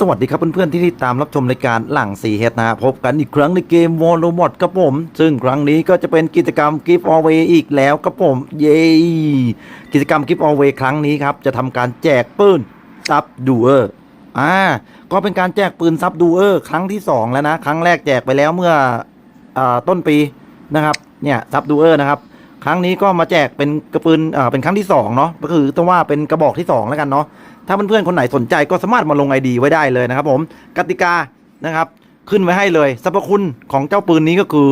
สวัสดีครับเพื่อนๆที่ติดตามรับชมรายการหลังสีเฮดนะพบกันอีกครั้งในเกมวอลลุ่มอดกับผม ซึ่งครั้งนี้ก็จะเป็นกิจกรรม Give Away อีกแล้วกับผม เย้กิจกรรม Give Away ครั้งนี้ครับ จะทำการแจกปืนซับดูเออร์อ่าก็เป็นการแจกปืนซับดูเออร์ครั้งที่ 2 แล้วนะ ครั้งแรกแจกไปแล้วเมื่ออต้นปีนะครับเนี่ยซับดูเออร์นะครับครั้งนี้ก็มาแจกเป็นกระปืนอ่าเป็นครั้งที่สองเนาะก็คือต้องว่าเป็นกระบอกที่สองแล้วกันเนาะ ถ้าเพื่อนๆคนไหนสนใจก็สามารถมาลงไอดีไว้ได้เลยนะครับ ผมกติกานะครับ ขึ้นไว้ให้เลยสรรพคุณของเจ้าปืนนี้ก็คือ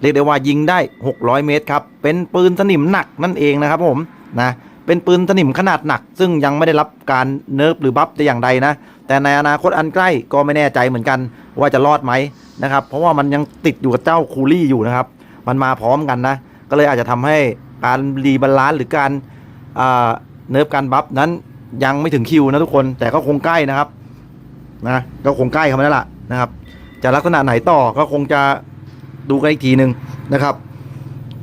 เรียกได้ว่ายิงได้ 600 เมตรครับ เป็นปืนสนิมหนักนั่นเองนะครับ ผมนะเป็นปืนสนิมขนาดหนัก ซึ่งยังไม่ได้รับการเนิร์ฟหรือบัฟแต่อย่างใดนะ แต่ในอนาคตอันใกล้ก็ไม่แน่ใจเหมือนกันว่าจะรอดไหมนะครับ เพราะว่ามันยังติดอยู่กับเจ้าคูลี่อยู่นะครับ มันมาพร้อมกันนะ ก็เลยอาจจะทำให้การรีบาลานซ์หรือการเนิร์ฟการบัฟนั้น ยังไม่ถึงคิวนะทุกคน แต่ก็คงใกล้นะครับ นะก็คงใกล้เขามาแล้วล่ะนะครับ จะลักษณะไหนต่อก็คงจะดูกันอีกทีหนึ่งนะครับ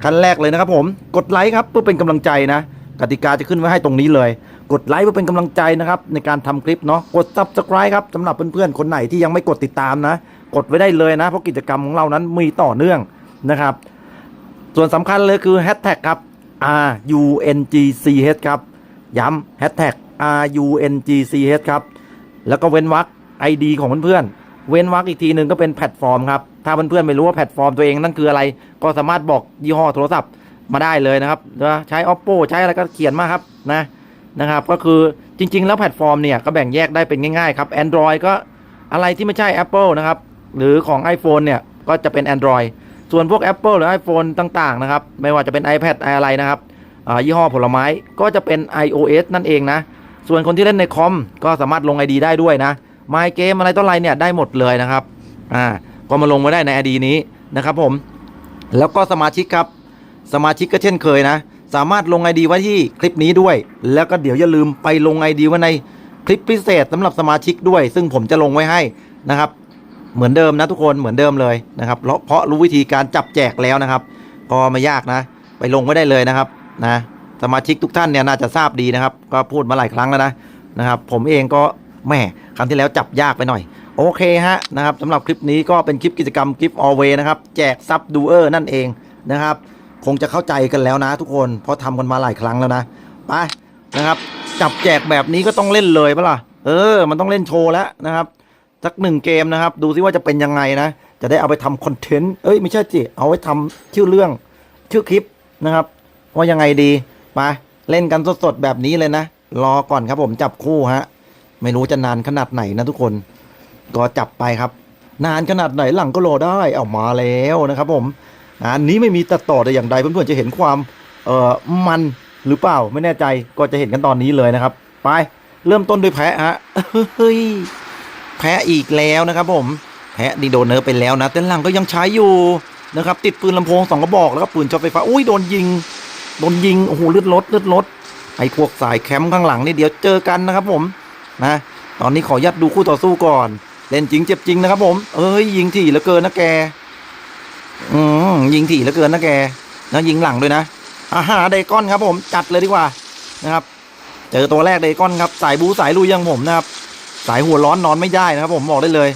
ขั้นแรกเลยนะครับ ผมกดไลค์ครับเพื่อเป็นกำลังใจนะกติกาจะขึ้นไว้ให้ตรงนี้เลย กดไลค์เพื่อเป็นกำลังใจนะครับ ในการทำคลิปเนาะกด subscribe ครับสำหรับเพื่อนๆคนไหนที่ยังไม่กดติดตามนะ กดไว้ได้เลยนะ เพราะกิจกรรมของเรานั้นมีต่อเนื่องนะครับ ส่วนสำคัญเลยคือแฮชแท็กครับ R U N G C H ครับ ย้ำแฮชแท็ก R U N G C H ครับ แล้วก็เว้นวรรค ID ของเพื่อนๆ เว้นวรรคอีกทีหนึ่งก็เป็นแพลตฟอร์มครับ ถ้าเพื่อนๆไม่รู้ว่าแพลตฟอร์มตัวเองนั่นคืออะไร ก็สามารถบอกยี่ห้อโทรศัพท์มาได้เลยนะครับ ใช้ oppo ใช้อะไรก็เขียนมาครับนะนะครับ ก็คือจริง ๆ แล้วแพลตฟอร์มเนี่ยก็แบ่งแยกได้เป็นง่ายๆครับ Android ก็อะไรที่ไม่ใช่ Apple นะครับ หรือของ iPhone เนี่ยก็จะเป็น Android ส่วนพวก Apple หรือ iPhone ต่างๆนะครับ ไม่ว่าจะเป็น iPad อะไรนะครับยี่ห้อผลไม้ก็จะเป็น iOS นั่นเองนะ ส่วนคนที่เล่นในคอมก็สามารถลง ID ได้ด้วยนะ My Game อะไรต่ออะไรเนี่ยได้หมดเลยนะครับอ่าก็มาลงไว้ได้ใน ID นี้นะครับผม แล้วก็สมาชิกครับ สมาชิกก็เช่นเคยนะ สามารถลง ID ไว้ที่คลิปนี้ด้วย แล้วก็เดี๋ยวอย่าลืมไปลง ID ไว้ในคลิปพิเศษสำหรับสมาชิกด้วย ซึ่งผมจะลงไว้ให้นะครับ เหมือนเดิมนะทุกคนเหมือนเดิมเลยนะครับเพราะเพราะรู้วิธีการจับแจกแล้วนะครับ ก็ไม่ยากนะ ไปลงไว้ได้เลยนะครับนะ สมาชิกทุกท่านเนี่ยน่าจะทราบดีนะครับ ก็พูดมาหลายครั้งแล้วนะนะครับ ผมเองก็แหม่ครั้งที่แล้วจับยากไปหน่อย โอเคฮะนะครับสำหรับคลิปนี้ก็เป็นคลิปกิจกรรม Gift Alway นะครับ แจกซับดูเออร์นั่นเองนะครับ คงจะเข้าใจกันแล้วนะทุกคน เพราะทำกันมาหลายครั้งแล้วนะไปนะครับ จับแจกแบบนี้ก็ต้องเล่นเลยปะล่ะเออ มันต้องเล่นโชว์แล้วนะครับสักหนึ่งเกมนะครับ ดูซิว่าจะเป็นยังไงนะ จะได้เอาไปทำคอนเทนต์เอ้ยไม่ใช่จิเอาไว้ทำชื่อเรื่องชื่อคลิปนะครับ ว่ายังไงดี ไปเล่นกันสดๆแบบนี้เลยนะ รอก่อนครับผมจับคู่ฮะ ไม่รู้จะนานขนาดไหนนะทุกคน ก็จับไปครับ นานขนาดไหนหลังก็รอได้เอามาแล้วนะครับ ผมงานนี้ไม่มีตัดต่อแต่อย่างใดเพื่อนๆจะเห็นความเอ่อมันหรือเปล่าไม่แน่ใจก็จะเห็นกันตอนนี้เลยนะครับ ไปเริ่มต้นด้วยแพะฮะเฮ้ยแพ้อีกแล้วนะครับ ผมแพ้นี่โดนเนิร์ไปแล้วนะแต่หลังก็ยังใช้อยู่นะครับ ติดปืนลำโพงสองกระบอกแล้วก็ปืนช็อไฟฟ้าอุ้ยโดนยิง โดนยิงโอ้โหเลือดลดเลือดลดไอ้พวกสายแคมป์ข้างหลังนี่เดี๋ยวเจอกันนะครับผมนะตอนนี้ขอยัดดูคู่ต่อสู้ก่อน เล่นจริงเจ็บจริงนะครับผม เอ้ยยิงถี่เหลือเกินนะแก อืมยิงถี่เหลือเกินนะแกนะยิงหลังด้วยนะอาหาไดก้อนครับผมจัดเลยดีกว่านะครับเจอตัวแรกไดก้อนครับ สายบูสายลุยยังผมนะครับ สายหัวร้อนนอนไม่ได้นะครับ ผมบอกได้เลย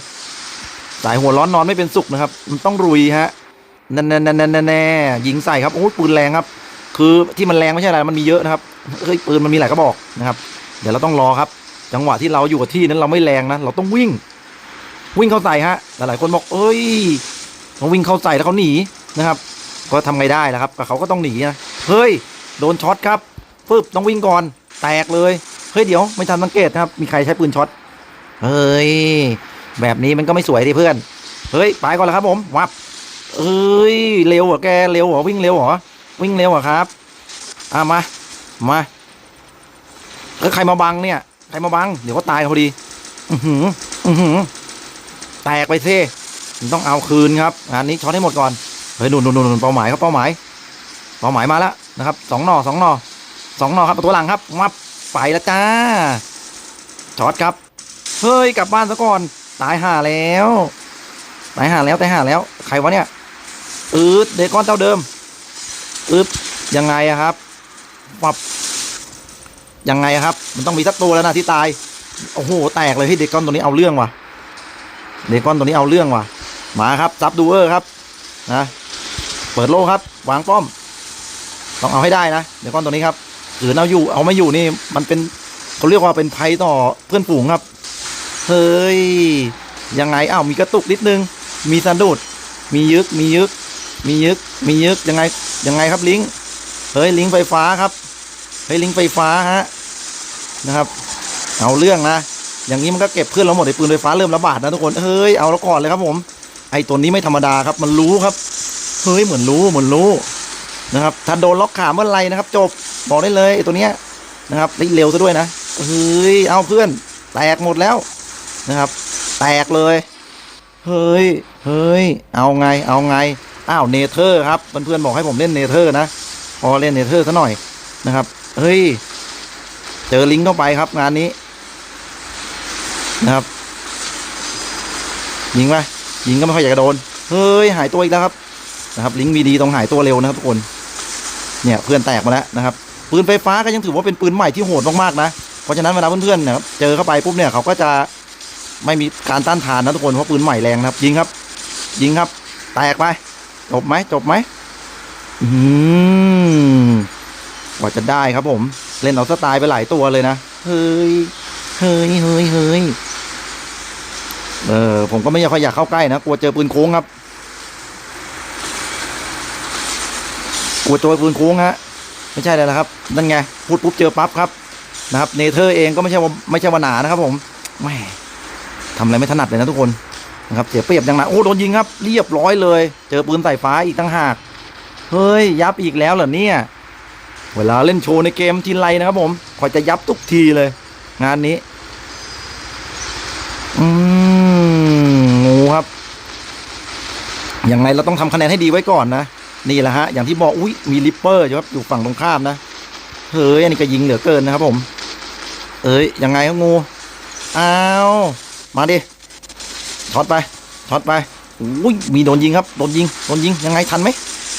สายหัวร้อนนอนไม่เป็นสุขนะครับ มันต้องรุยฮะแน่แน่แน่แน่แน่ยิงใส่ครับโอ้ปืนแรงครับ คือที่มันแรงไม่ใช่อะไรมันมีเยอะนะครับเฮ้ยปืนมันมีหลายกระบอกนะครับ เดี๋ยวเราต้องรอครับ จังหวะที่เราอยู่กับที่นั้นเราไม่แรงนะเราต้องวิ่ง วิ่งเข้าใส่ฮะหลายๆคนบอก เอ้ยเราวิ่งเข้าใส่แล้วเขาหนีนะครับ ก็ทำไงได้ล่ะครับเขาก็ต้องหนีนะเฮ้ยโดนช็อตครับปึ๊บต้องวิ่งก่อนแตกเลยเฮ้ยเดี๋ยวไม่ทันสังเกตนะครับ มีใครใช้ปืนช็อตเฮ้ยแบบนี้มันก็ไม่สวยดิเพื่อน เฮ้ยไปก่อนแล้วครับผมวับเอ้ยเร็วเหรอแกเร็วเหรอวิ่งเร็วเหรอ วิ่งเร็วเหรอครับอะมา มาเอ้ยใครมาบังเนี่ย ใครมาบัง เดี๋ยวก็ตายพอดี อือหือ อือหือ แตกไปเซ่ต้องเอาคืนครับงานนี้ช็อตให้หมดก่อน เฮ้ยหนุนหนุนหนุนเป้าหมายครับเป้าหมาย เป้าหมายมาแล้วนะครับสองหน่อสองหน่อสองหน่อครับประตัวหลังครับมับไปแล้วจ้าช็อตครับ เฮ้ยกลับบ้านซะก่อน ตายห่าแล้ว ตายห่าแล้วตายห่าแล้ว ใครวะเนี่ยอืดเด็กก้อนเจ้าเดิม อึบยังไงอะครับปับยังไงอะครับ มันต้องมีสักตัวแล้วนะที่ตาย โอ้โห แตกเลยที่เดกอนตัวนี้เอาเรื่องว่ะ เดกอนตัวนี้เอาเรื่องว่ะ มาครับซับดูเออร์ครับ นะ เปิดโลครับ วางป้อม ต้องเอาให้ได้นะ เดกอนตัวนี้ครับถือเอาอยู่ เอาไม่อยู่นี่ มันเป็นเขาเรียกว่าเป็นภัยต่อเพื่อนฝูงครับ เฮ้ย ยังไง อ้าว มีกระตุกนิดนึง มีสะดุด มียึก มียึก มียึก มียึก ยังไง ยังไงครับลิงก์เฮ้ยลิงก์ไฟฟ้าครับเฮ้ยลิงก์ไฟฟ้าฮะนะครับเอาเรื่องนะ อย่างนี้มันก็เก็บเพื่อนเราหมดไอ้ปืนไฟฟ้าเริ่มระบาดนะทุกคนเฮ้ยเอาแล้วก่อนเลยครับผม ไอ้ตัวนี้ไม่ธรรมดาครับ มันรู้ครับเฮ้ยเหมือนรู้เหมือนรู้นะครับถ้าโดนล็อกขาเมื่อไหรนะครับ จบบอกได้เลยไอ้ตัวเนี้ยนะครับได้เร็วซะด้วยนะเฮ้ยเอาเพื่อน แตกหมดแล้วนะครับ แตกเลย เฮ้ยเฮ้ยเอาไงเอาไง อ้าวเนเธอร์ครับเพื่อนๆบอกให้ผมเล่นเนเธอร์นะพอเล่นเนเธอร์ซะหน่อยนะครับเฮ้ยเจอลิงก์เข้าไปครับงานนี้นะครับ ยิงไหมยิงก็ไม่ค่อยอยากจะโดน เฮ้ยหายตัวอีกแล้วครับนะครับ ลิงก์มีดีตรงหายตัวเร็วนะครับทุกคนเนี่ยเพื่อนแตกมาแล้วนะครับปืนไฟฟ้าก็ยังถือว่าเป็นปืนใหม่ที่โหดมากๆนะเพราะฉะนั้นเวลาเพื่อนๆนี่ยครับเจอเข้าไปปุ๊บเนี่ยเขาก็จะไม่มีการต้านทานนะทุกคนเพราะปืนใหม่แรงนะครับ ยิงครับ ยิงครับ แตกไป จบไหมจบไหมอืมกว่าจะได้ครับผม เล่นเอาสไตล์ไปหลายตัวเลยนะ เฮ้ย เฮ้ยเฮ้ยเฮ้ยเออ ผมก็ไม่ค่อยอยากเข้าใกล้นะกลัวเจอปืนโค้งครับกลัวเจอปืนโค้งฮะไม่ใช่เลยนะครับนั่นไงพูดปุ๊บเจอปั๊บครับนะครับ เนเธอร์เองก็ไม่ใช่ว่าไม่ใช่ว่าหนานะครับผมแหม่ทำอะไรไม่ถนัดเลยนะทุกคน นะครับเสียเปรียบอย่างหนักโอ้โดนยิงครับเรียบร้อยเลย เจอปืนสายฟ้าอีกตั้งหากเฮ้ยยับอีกแล้วเหรอเนี่ยเวลาเล่นโชว์ในเกมทีไรนะครับผมคอยจะยับทุกทีเลย งานนี้อืมงูครับยังไงเราต้องทำคะแนนให้ดีไว้ก่อนนะนี่แหละฮะอย่างที่บอกอุ้ยมีริปเปอร์อยู่ครับอยู่ฝั่งตรงข้ามนะเฮ้ยอันนี้ก็ยิงเหลือเกินนะครับผม เอ้ยยังไงครับงูอ้าวมาดิ ช็อตไปช็อตไปอุ้ยมีโดนยิงครับโดนยิงโดนยิงยังไงทันไหม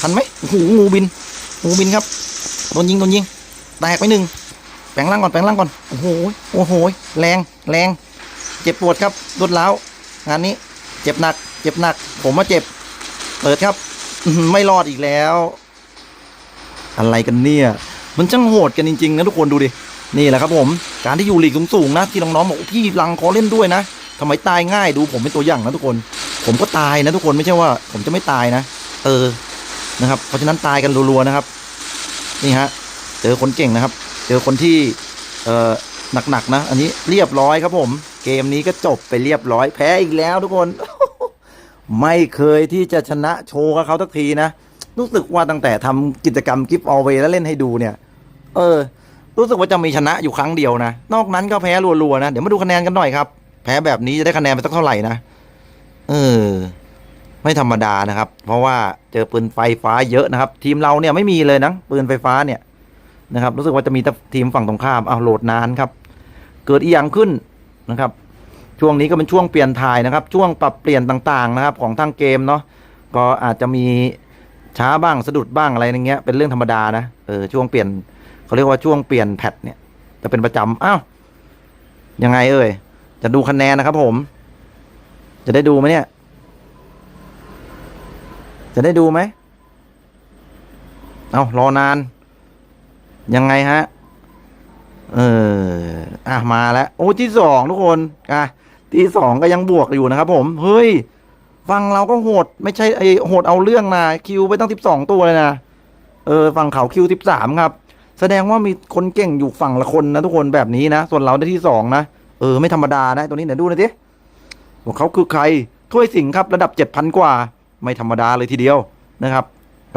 ทันไหมโอ้โหงูบินงูบินครับโดนยิงโดนยิงแตกไปหนึ่งแปลงร่างก่อนแปลงร่างก่อนโอ้โหโอ้โหแรงแรงเจ็บปวดครับรวดร้าวงานนี้เจ็บหนัก เจ็บหนัก ผมมาเจ็บ เปิดครับไม่รอดอีกแล้ว อะไรกันเนี่ย มันช่างโหดกันจริงๆนะทุกคนดูดิ นี่แหละครับผม การที่อยู่หลีกสูงๆนะ ที่น้องๆบอกพี่ลังขอเล่นด้วยนะ ทำไมตายง่ายดูผมเป็นตัวอย่างนะทุกคน ผมก็ตายนะทุกคนไม่ใช่ว่า ผมจะไม่ตายนะ เออนะครับ เพราะฉะนั้นตายกันรัวๆนะครับ นี่ฮะ เจอคนเก่งนะครับ เจอคนที่เอ่อหนักๆนะ อันนี้เรียบร้อยครับผม เกมนี้ก็จบไปเรียบร้อยแพ้อีกแล้วทุกคน ไม่เคยที่จะชนะโชว์กับเขาสักทีนะรู้สึกว่าตั้งแต่ทำกิจกรรมกิฟต์ออเวแล้วเล่นให้ดูเนี่ย เออ รู้สึกว่าจะมีชนะอยู่ครั้งเดียวนะ นอกนั้นก็แพ้รัวๆนะ เดี๋ยวมาดูคะแนนกันหน่อยครับ พ้แบบนี้จะได้คะแนนไปสักเท่าไหร่นะ เออ ไม่ธรรมดานะครับ เพราะว่าเจอปืนไฟฟ้าเยอะนะครับ ทีมเราเนี่ยไม่มีเลยนะปืนไฟฟ้าเนี่ยนะครับ รู้สึกว่าจะมีแต่ทีมฝั่งตรงข้ามเอาโหลดนานครับ เกิดอีหยังขึ้นนะครับ ช่วงนี้ก็เป็นช่วงเปลี่ยนถ่ายนะครับ ช่วงปรับเปลี่ยนต่างๆนะครับ ของทางเกมเนาะก็อาจจะมีช้าบ้างสะดุดบ้างอะไรอย่างเงี้ยเป็นเรื่องธรรมดานะเออช่วงเปลี่ยนเขาเรียกว่าช่วงเปลี่ยนแพทเนี่ยจะเป็นประจำอ้าวยังไงเอ่ย จะดูคะแนนนะครับผม จะได้ดูไหมเนี่ย จะได้ดูไหม เอารอนาน ยังไงฮะ เออ อะ มาแล้ว โอ้ที่สองทุกคน อะ ที่สองก็ยังบวกอยู่นะครับผม เฮ้ย ฟังเราก็โหด ไม่ใช่ไอโหดเอาเรื่องนะ คิวไปตั้งสิบสองตัวเลยนะ เออ ฝั่งเขาคิวสิบสามครับ แสดงว่ามีคนเก่งอยู่ฝั่งละคนนะทุกคนแบบนี้นะ ส่วนเราได้ที่สองนะ เออไม่ธรรมดานะตัวนี้เดี๋ยวดูหน่อยดิว่าเขาคือใครถ้วยสิงครับระดับเจ็ดพันกว่า ไม่ธรรมดาเลยทีเดียวนะครับ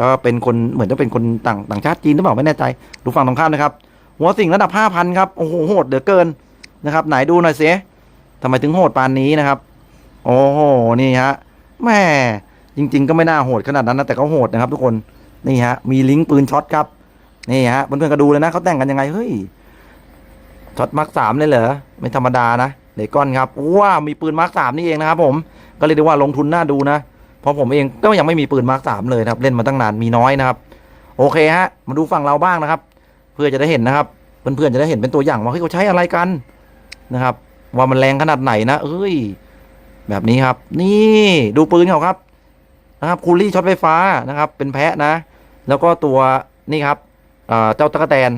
ก็เป็นคนเหมือนจะเป็นคนต่างต่างชาติจีนหรือเปล่าไม่แน่ใจ ดูฝั่งตรงข้ามนะครับหัวสิงระดับห้าพันครับโอ้โหโหดเหลือเกินนะครับ ไหนดูหน่อยสิทำไมถึงโหดปานนี้นะครับ โอ้โหนี่ฮะแม่จริง ๆ ก็ไม่น่าโหดขนาดนั้นนะแต่เขาโหดนะครับ ทุกคนนี่ฮะมีลิงก์ปืนช็อตครับนี่ฮะเพื่อนๆก็ดูเลยนะเขาแต่งกันยังไงเฮ้ย ช็อตมาร์คสามเลยเหรอ ไม่ธรรมดานะเลก้อนครับว้ามีปืนมาร์คสามนี่เองนะครับผมก็เลยกได้ว่าลงทุนน่าดูนะ เพราะผมเองก็ยังไม่มีปืนมาร์คสามเลยนะครับ เล่นมาตั้งนานมีน้อยนะครับ โอเคฮะ มาดูฝั่งเราบ้างนะครับ เพื่อจะได้เห็นนะครับเพื่อนๆจะได้เห็นเป็นตัวอย่างว่าเฮ้ยเขาใช้อะไรกันนะครับ ว่ามันแรงขนาดไหนนะ เอ้ย แบบนี้ครับ นี่ดูปืนเขาครับนะครับคูลี่ช็อตไฟฟ้านะครับ เป็นแพะนะ แล้วก็ตัวนี่ครับเจ้าตะกแตน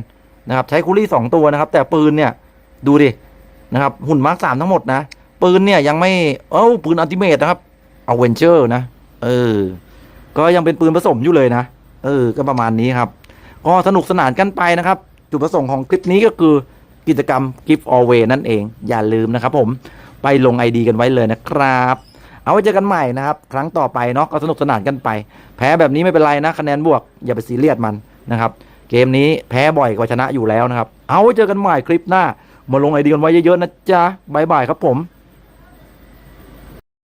นะครับใช้คูลี่สองตัวนะครับ แต่ปืนเนี่ยดูดินะครับหุ่นมาร์คสามทั้งหมดนะ ปืนเนี่ยยังไม่เอ้าปืนอัลติเมทนะครับเอาเวนเจอร์นะเออ ก็ยังเป็นปืนผสมอยู่เลยนะ เออ ก็ประมาณนี้ครับ ก็สนุกสนานกันไปนะครับ จุดประสงค์ของคลิปนี้ก็คือกิจกรรม Gift Away นั่นเอง อย่าลืมนะครับผมไปลง ID กันไว้เลยนะครับ เอาไว้เจอกันใหม่นะครับ ครั้งต่อไปเนาะก็สนุกสนานกันไป แพ้แบบนี้ไม่เป็นไรนะ คะแนนบวก อย่าไปซีเรียสมันนะครับ เกมนี้แพ้บ่อยกว่าชนะอยู่แล้วนะครับ เอาไว้เจอกันใหม่คลิปหน้า มาลงไอเดียกันไว้เยอะๆนะจ๊ะบายบายครับผม